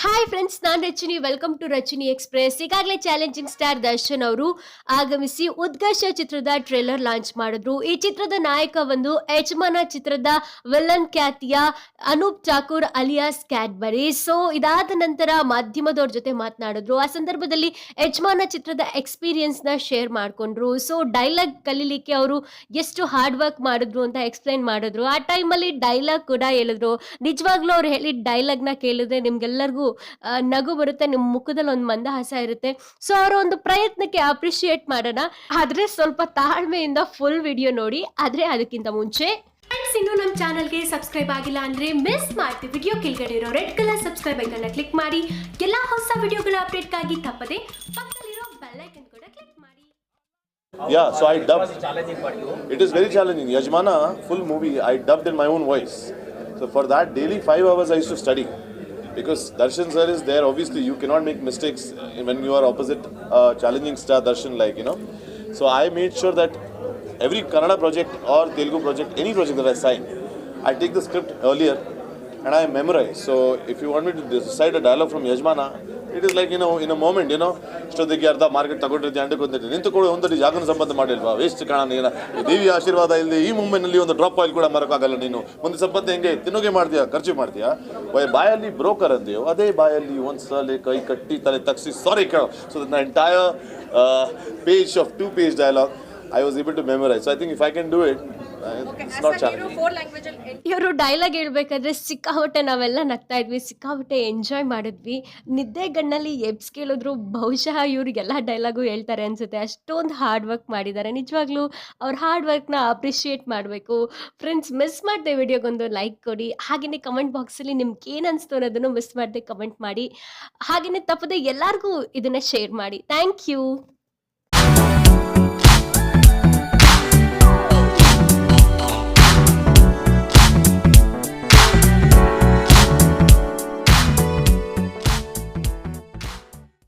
Hi friends ನಾನು Rachini welcome to Rachini express ಈಗಾಗಲೇ challenging star Darshan ಅವರು ಆಗಮಿಸಿ ಉದ್ಘರ್ಷ ಚಿತ್ರದ ಟ್ರೇಲರ್ ಲಾಂಚ್ ಮಾಡಿದ್ರು. ಈ ಚಿತ್ರದ ನಾಯಕ ಒಂದು ಯಜಮಾನ ಚಿತ್ರದ ವಿಲನ್ ಖ್ಯಾತಿಯ Anoop Thakur alias Cadbury. So ಇದಾದ ನಂತರ ಮಾಧ್ಯಮದವ್ರ ಜೊತೆ ಮಾತನಾಡಿದ್ರು. ಆ ಸಂದರ್ಭದಲ್ಲಿ ಯಜಮಾನ ಚಿತ್ರದ ಎಕ್ಸ್ಪೀರಿಯನ್ಸ್ನ ಶೇರ್ ಮಾಡಿಕೊಂಡ್ರು. ಸೊ ಡೈಲಾಗ್ ಕಲೀಲಿಕ್ಕೆ ಅವರು ಎಷ್ಟು ಹಾರ್ಡ್ ವರ್ಕ್ ಮಾಡಿದ್ರು ಅಂತ ಎಕ್ಸ್ಪ್ಲೈನ್ ಮಾಡಿದ್ರು. ಆ ಟೈಮಲ್ಲಿ ಡೈಲಾಗ್ ಕೂಡ ಹೇಳಿದ್ರು. ನಿಜವಾಗ್ಲೂ ಅವ್ರು ಹೇಳಿದ ನ ಕೇಳಿದ್ರೆ ನಿಮ್ಗೆಲ್ಲರಿಗೂ ನಗು ಬರುತ್ತೆ ನಿಮ್ಮ ಮುಖದಲ್ಲಿ ಒಂದು ಮಂದಹಾಸ ಇರುತ್ತೆ ಸೊ ಅವರ ಒಂದು ಪ್ರಯತ್ನಕ್ಕೆ ಅಪ್ರಿಶಿಯೇಟ್ ಮಾಡೋಣ ಆದ್ರೆ ಸ್ವಲ್ಪ ತಾಳ್ಮೆಯಿಂದ ಫುಲ್ ವಿಡಿಯೋ ನೋಡಿ ಆದ್ರೆ ಅದಕ್ಕಿಂತ ಮುಂಚೆ ಫ್ರೆಂಡ್ಸ್ ಇನ್ನು ನಮ್ಮ ಚಾನಲ್ಗೆ ಸಬ್ಸ್ಕ್ರೈಬ್ ಆಗಿಲ್ಲ ಅಂದ್ರೆ ಮಿಸ್ ಮಾಡ್ತೀವಿ ವಿಡಿಯೋ ಕೆಳಗಡೆ ಇರೋ ರೆಡ್ ಕಲರ್ ಸಬ್ಸ್ಕ್ರೈಬ್ ಐಕನ್ನ ಕ್ಲಿಕ್ ಮಾಡಿ ಎಲ್ಲಾ ಹೊಸ ವಿಡಿಯೋಗಳ ಅಪ್ಡೇಟ್ಗಾಗಿ ತಪ್ಪದೆ ಪಕ್ಕದಲ್ಲಿರೋ ಬೆಲ್ ಐಕನ್ ಕೂಡ ಕ್ಲಿಕ್ ಮಾಡಿ yeah so I dub dubbed. Is very challenging. Yajmana, full movie, I dubbed in my own voice. So for that, daily five hours I used to study. Because Darshan sir is there, obviously you cannot make mistakes uh, when you are opposite challenging star Darshan, like you know. So I made sure that every Kannada project or Telugu project, any project that I sign, I take the script earlier and I memorize. So if you want me to decide a dialogue from Yajmana, it is like in moment, you know, ಇಷ್ಟೊತ್ತಿಗೆ ಅರ್ಧ market ತಗೊಂಡಿರ್ತೀವಿ ಅಂಡಕ್ಕೆ ನಿಂತುಕೊಳ್ಳಿ ಒಂದಡಿ ಜಾಗನ ಸಂಬಂಧ ಮಾಡಿಲ್ವಾ? Waste ಕಾಣ ನೀನ ದೇವಿಯ ದೇವಿ ಆಶೀರ್ವಾದ ಇಲ್ಲದೆ ಈ ಮುಂಬೈನಲ್ಲಿ ಒಂದು ಡ್ರಾಪ್ ಆಯಿಲ್ ಕೂಡ ಮರಕ್ಕಾಗಲ್ಲ ನೀನು. ಒಂದು ಸಂಬಂಧ ಹೆಂಗೆ? ತಿನ್ನೋಗೆ ಮಾಡ್ತೀಯ? ಖರ್ಚು ಮಾಡ್ತೀಯಾ? ಬೈ- ಬಾಯಲ್ಲಿ ಬ್ರೋಕರ್ ಅಂತೀಯೋ? ಅದೇ ಬಾಯಲ್ಲಿ ಒಂದು ಸಲ ಕೈ ಕಟ್ಟಿ ತಲೆ ತಗ್ಸಿ ಸಾರಿ ಕೇಳೋ. So the entire page of two page dialogue I was able to memorise I think if I can do it it's not challenging ಇವರು ಡೈಲಾಗ್ ಹೇಳ್ಬೇಕಾದ್ರೆ ಸಿಕ್ಕಾಪಟ್ಟೆ ನಾವೆಲ್ಲ ನಗ್ತಾ ಇದ್ವಿ ಸಿಕ್ಕಾಪಟ್ಟೆ ಎಂಜಾಯ್ ಮಾಡಿದ್ವಿ. ನಿದ್ದೆ ಗಣ್ಣಲ್ಲಿ ಎಬ್ಸ್ ಕೇಳಿದ್ರು ಬಹುಶಃ ಇವ್ರಿಗೆಲ್ಲ ಡೈಲಾಗು ಹೇಳ್ತಾರೆ ಅನ್ಸುತ್ತೆ. ಅಷ್ಟೊಂದು ಹಾರ್ಡ್ ವರ್ಕ್ ಮಾಡಿದ್ದಾರೆ. ನಿಜವಾಗ್ಲೂ ಅವ್ರ ಹಾರ್ಡ್ ವರ್ಕ್ನ ಅಪ್ರಿಷಿಯೇಟ್ ಮಾಡಬೇಕು. ಫ್ರೆಂಡ್ಸ್ ಮಿಸ್ ಮಾಡ್ದೆ ವಿಡಿಯೋಗೊಂದು ಲೈಕ್ ಕೊಡಿ. ಹಾಗೆಯೇ ಕಮೆಂಟ್ ಬಾಕ್ಸಲ್ಲಿ ನಿಮ್ಗೆ ಏನು ಅನಿಸ್ತು ಅನ್ನೋದನ್ನು ಮಿಸ್ ಮಾಡದೆ ಕಮೆಂಟ್ ಮಾಡಿ. ಹಾಗೆಯೇ ತಪ್ಪದೆ ಎಲ್ಲರಿಗೂ ಇದನ್ನು ಶೇರ್ ಮಾಡಿ. Thank you